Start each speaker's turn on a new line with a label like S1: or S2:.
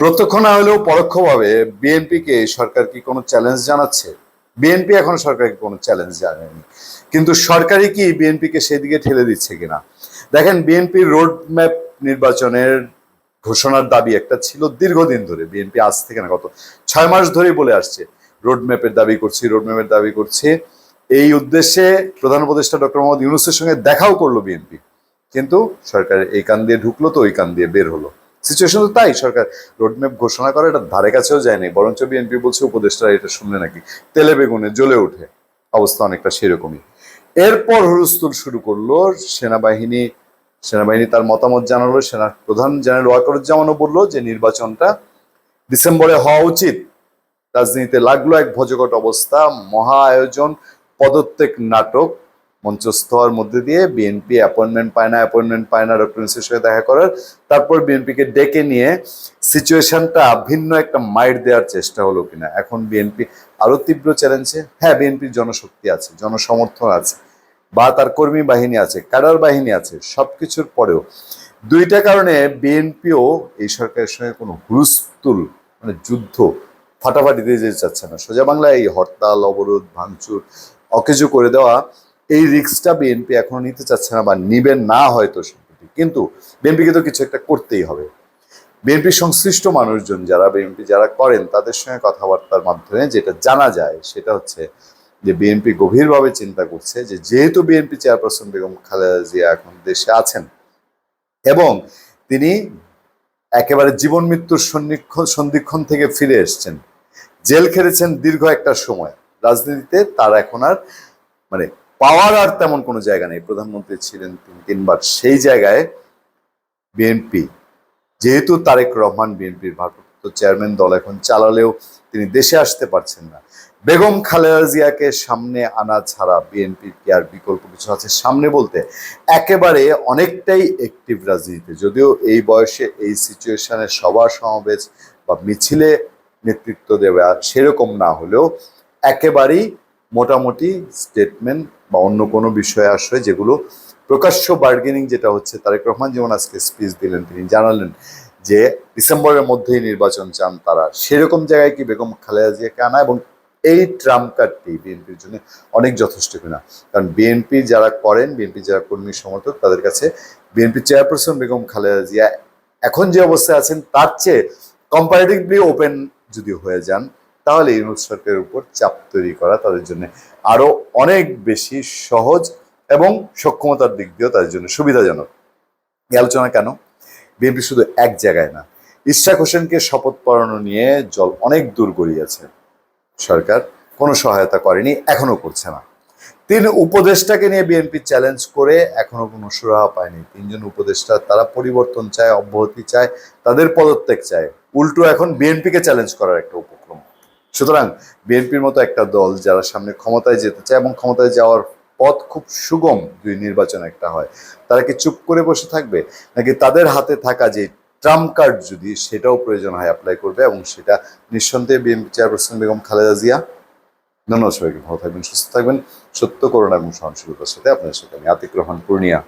S1: প্রত্যক্ষ না হলেও পরোক্ষভাবে বিএনপিকে সরকার কি কোনো চ্যালেঞ্জ জানাচ্ছে? বিএনপি এখন সরকারকে কোনো চ্যালেঞ্জ জানায়নি। কিন্তু সরকারই কি বিএনপিকে সেদিকে ঠেলে দিচ্ছে কিনা? দেখেন বিএনপির রোড ম্যাপ নির্বাচনের ঘোষণার দাবি একটা ছিল দীর্ঘদিন ধরে। বিএনপি আজ থেকে না গত ছয় মাস ধরেই বলে আসছে রোড ম্যাপের দাবি করছি রোড ম্যাপের দাবি করছে। এই উদ্দেশ্যে প্রধান উপদেষ্টা ডক্টর মোহাম্মদ ইউনুসের সঙ্গে দেখাও করল বিএনপি কিন্তু সরকার এই কান দিয়ে ঢুকলো তো, ওই কান দিয়ে বের হলো। সিচুয়েশন তো তাই, সরকার রোডম্যাপ ঘোষণা করে, এটা ধারে কাছেও যায়নি। বরঞ্চ বিএনপি বলছে, উপদেষ্টারা এটা শুনলে নাকি তেলে বেগুনে জ্বলে ওঠে। অবস্থা অনেকটা সেরকমই। এরপর হুলস্থুল শুরু করল, সেনাবাহিনী সেনাবাহিনী তার মতামত জানালো, সেনা প্রধান জেনারেল ওয়াকরুজ্জামানও বলল যে নির্বাচনটা ডিসেম্বরে হওয়া উচিত। রাজনীতিতে লাগল এক ভজকট অবস্থা, মহা আয়োজন, পদত্যাগ নাটক মঞ্চস্থ হওয়ার মধ্যে দিয়ে বিএনপি অ্যাপয়েন্টমেন্ট পায় না অ্যাপয়েন্টমেন্ট পায় না ডক্টর ইউনূসের সঙ্গে দেখা করার। তারপর বিএনপিকে ডেকে নিয়ে সিচুয়েশনটা ভিন্ন একটা মাইট দেওয়ার চেষ্টা হলো কিনা। এখন বিএনপি আরও তীব্র চ্যালেঞ্জে হ্যাঁ বিএনপির জনশক্তি আছে, জনসমর্থন আছে, বা তার কর্মী বাহিনী আছে কাডার বাহিনী আছে, সবকিছুর পরেও। দুইটা কারণে বিএনপিও এই সরকারের সঙ্গে কোনো হুলস্থুল মানে যুদ্ধ ফাটাফাটি দিয়ে যেতে চাচ্ছে না। সোজা বাংলায় এই হরতাল, অবরোধ, ভাঙচুর, অকেজো করে দেওয়া এই রিস্কটা বিএনপি এখনও নিতে চাচ্ছে না বা নিবেন না হয়তো সম্প্রতি। কিন্তু বিএনপিকে তো কিছু একটা করতেই হবে। বিএনপি সংশ্লিষ্ট মানুষজন যারা বিএনপি যারা করেন, তাদের সঙ্গে কথাবার্তার মাধ্যমে যেটা জানা যায়, সেটা হচ্ছে যে বিএনপি গভীরভাবে চিন্তা করছে যে যেহেতু বিএনপি চেয়ারপারসন বেগম খালেদা জিয়া এখন দেশে আছেন এবং তিনি একেবারে জীবন মৃত্যুর সন্নিক্ষণ সন্ধিক্ষণ থেকে ফিরে এসছেন, জেল খেটেছেন দীর্ঘ একটা সময়। রাজনীতিতে তার এখন আর মানে পাওয়ার আর তেমন কোনো জায়গা নেই। প্রধানমন্ত্রী ছিলেন তিন তিনবার। সেই জায়গায় বিএনপি যেহেতু তারেক রহমান বিএনপির ভারপ্রাপ্ত চেয়ারম্যান, দল এখন চালালেও তিনি দেশে আসতে পারছেন না। বেগম খালেদা জিয়াকে সামনে আনা ছাড়া বিএনপির কি আর বিকল্প কিছু আছে? সামনে বলতে একেবারে অনেকটাই অ্যাক্টিভ রাজনীতিতে যদিও এই বয়সে এই সিচুয়েশনে সভা, সমাবেশ বা মিছিলে নেতৃত্ব দেওয়া সেরকম না হলেও একেবারেই মোটামুটি স্টেটমেন্ট বা অন্য কোনো বিষয়ে আসে যেগুলো প্রকাশ্য বার্গেনিং যেটা হচ্ছে, তারেক রহমান যেমন আজকে স্পিচ দিলেন, তিনি জানালেন যে ডিসেম্বরের মধ্যেই নির্বাচন চান তারা। সেরকম জায়গায় কি বেগম খালেদা জিয়াকে আনা এবং এই ট্রাম্প কার্ডটি বিএনপির জন্য অনেক যথেষ্ট কিনা? কারণ বিএনপি যারা করেন, বিএনপি যারা কর্মী সমর্থক, তাদের কাছে বিএনপি চেয়ারপারসন বেগম খালেদা জিয়া এখন যে অবস্থায় আছেন, তার চেয়ে কম্পারেটিভলি ওপেন যদি হয়ে যান তাহলে ইউনুস সরকারের উপর চাপ তৈরি করা তাদের জন্য আরও অনেক বেশি সহজ এবং সক্ষমতার দিক দিয়েও তাদের জন্য সুবিধাজনক। এই আলোচনা কেন? বিএনপি শুধু এক জায়গায় না। ইশাক হোসেনকে শপথ পড়ানো নিয়ে জল অনেক দূর গড়িয়েছে। সরকার কোনো সহায়তা করেনি, এখনও করছে না। তিন উপদেষ্টাকে নিয়ে বিএনপি চ্যালেঞ্জ করে এখনও কোনো সুরাহা পায়নি। তিনজন উপদেষ্টা, তারা পরিবর্তন চায়, অব্যাহতি চায়, তাদের পদত্যাগ চায়। উল্টো এখন বিএনপিকে চ্যালেঞ্জ করার একটা উপক্রম সুতরাং বিএনপির মতো একটা দল যারা সামনে ক্ষমতায় যেতে চায় এবং ক্ষমতায় যাওয়ার পথ খুব সুগম দুই নির্বাচন একটা হয়, তারা কি চুপ করে বসে থাকবে? নাকি তাদের হাতে থাকা যে ট্রাম্প কার্ড যদি সেটাও প্রয়োজন হয় অ্যাপ্লাই করবে এবং সেটা নিঃসন্দেহে বিএনপি চেয়ারপারসন বেগম খালেদা জিয়া? ধন্যবাদ সবাইকে, ভালো থাকবেন, সুস্থ থাকবেন। সত্য করোনা এবং সহনশীলতার সাথে আপনার সাথে আমি আতিক রহমান, পূর্ণিয়া।